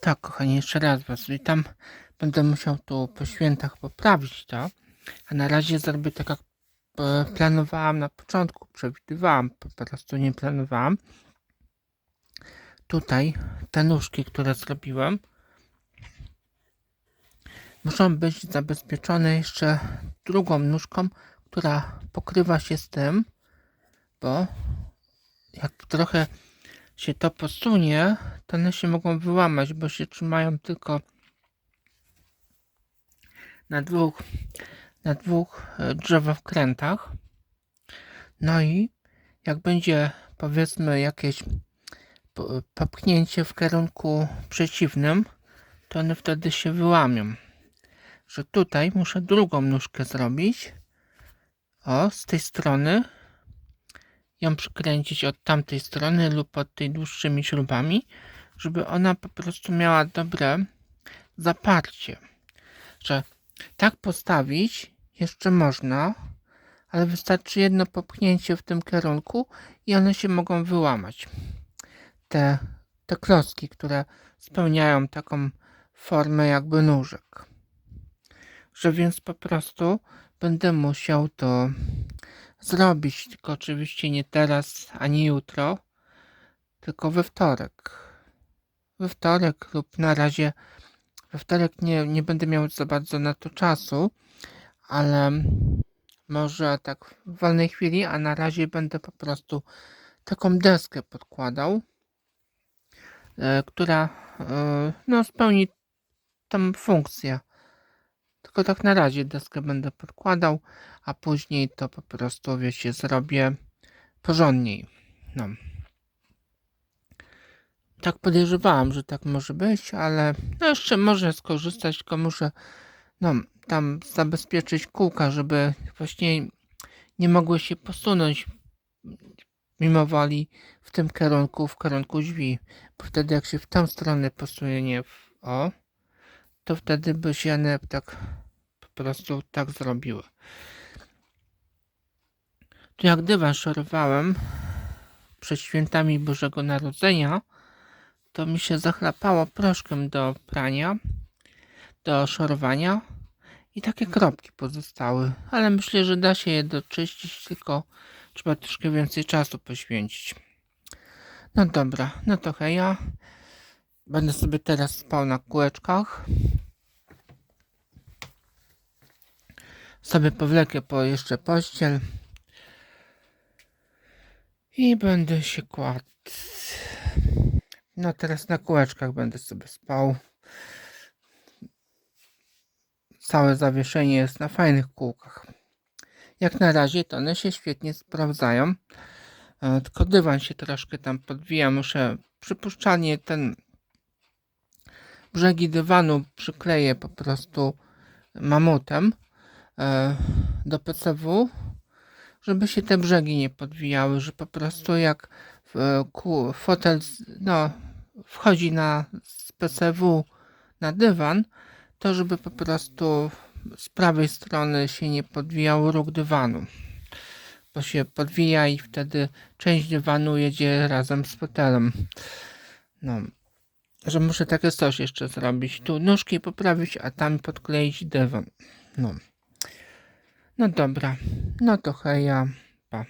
Tak, kochani, jeszcze raz Was witam. Będę musiał tu po świętach poprawić to. A na razie zrobię tak, jak e, planowałam na początku. Przewidywałam, po prostu nie planowałam. Tutaj te nóżki, które zrobiłem, muszą być zabezpieczone jeszcze drugą nóżką, która pokrywa się z tym, bo jak trochę się to posunie, to one się mogą wyłamać, bo się trzymają tylko na dwóch, na dwóch e, drzewowkrętach. No i jak będzie powiedzmy jakieś po- popchnięcie w kierunku przeciwnym, to one wtedy się wyłamią. Że tutaj muszę drugą nóżkę zrobić. O, z tej strony ją przykręcić od tamtej strony lub od tej dłuższymi śrubami, żeby ona po prostu miała dobre zaparcie. Że tak postawić jeszcze można, ale wystarczy jedno popchnięcie w tym kierunku i one się mogą wyłamać. Te, te klocki, które spełniają taką formę jakby nóżek. Że więc po prostu będę musiał to zrobić, tylko oczywiście nie teraz ani jutro, tylko we wtorek. We wtorek lub na razie we wtorek nie, nie będę miał za bardzo na to czasu, ale może tak w wolnej chwili, a na razie będę po prostu taką deskę podkładał, e, która e, no, spełni tą funkcję. Tylko tak na razie deskę będę podkładał, a później to po prostu, wiecie, zrobię porządniej. No. Tak podejrzewałam, że tak może być, ale no jeszcze może skorzystać, tylko muszę no, tam zabezpieczyć kółka, żeby właśnie nie mogły się posunąć mimo woli w tym kierunku, w kierunku drzwi. Bo wtedy jak się w tą stronę posunie w o, to wtedy by się one tak prostu tak zrobiły. Tu jak dywan szorowałem przed świętami Bożego Narodzenia, to mi się zachlapało proszkiem do prania, do szorowania i takie kropki pozostały, ale myślę, że da się je doczyścić, tylko trzeba troszkę więcej czasu poświęcić. No dobra, no to heja. Będę sobie teraz spał na kółeczkach. Sobie powlekę po jeszcze pościel. I będę się kładł. No teraz na kółeczkach będę sobie spał. Całe zawieszenie jest na fajnych kółkach. Jak na razie to one się świetnie sprawdzają. E, Tylko dywan się troszkę tam podwija. Muszę przypuszczalnie ten brzegi dywanu przykleję po prostu mamutem do PCW, żeby się te brzegi nie podwijały, że po prostu jak fotel no, wchodzi na z PCW na dywan, to żeby po prostu z prawej strony się nie podwijał róg dywanu. Bo się podwija i wtedy część dywanu jedzie razem z fotelem. No. Że muszę takie coś jeszcze zrobić. Tu nóżki poprawić, a tam podkleić dywan. No. No dobra. No to heja. Pa.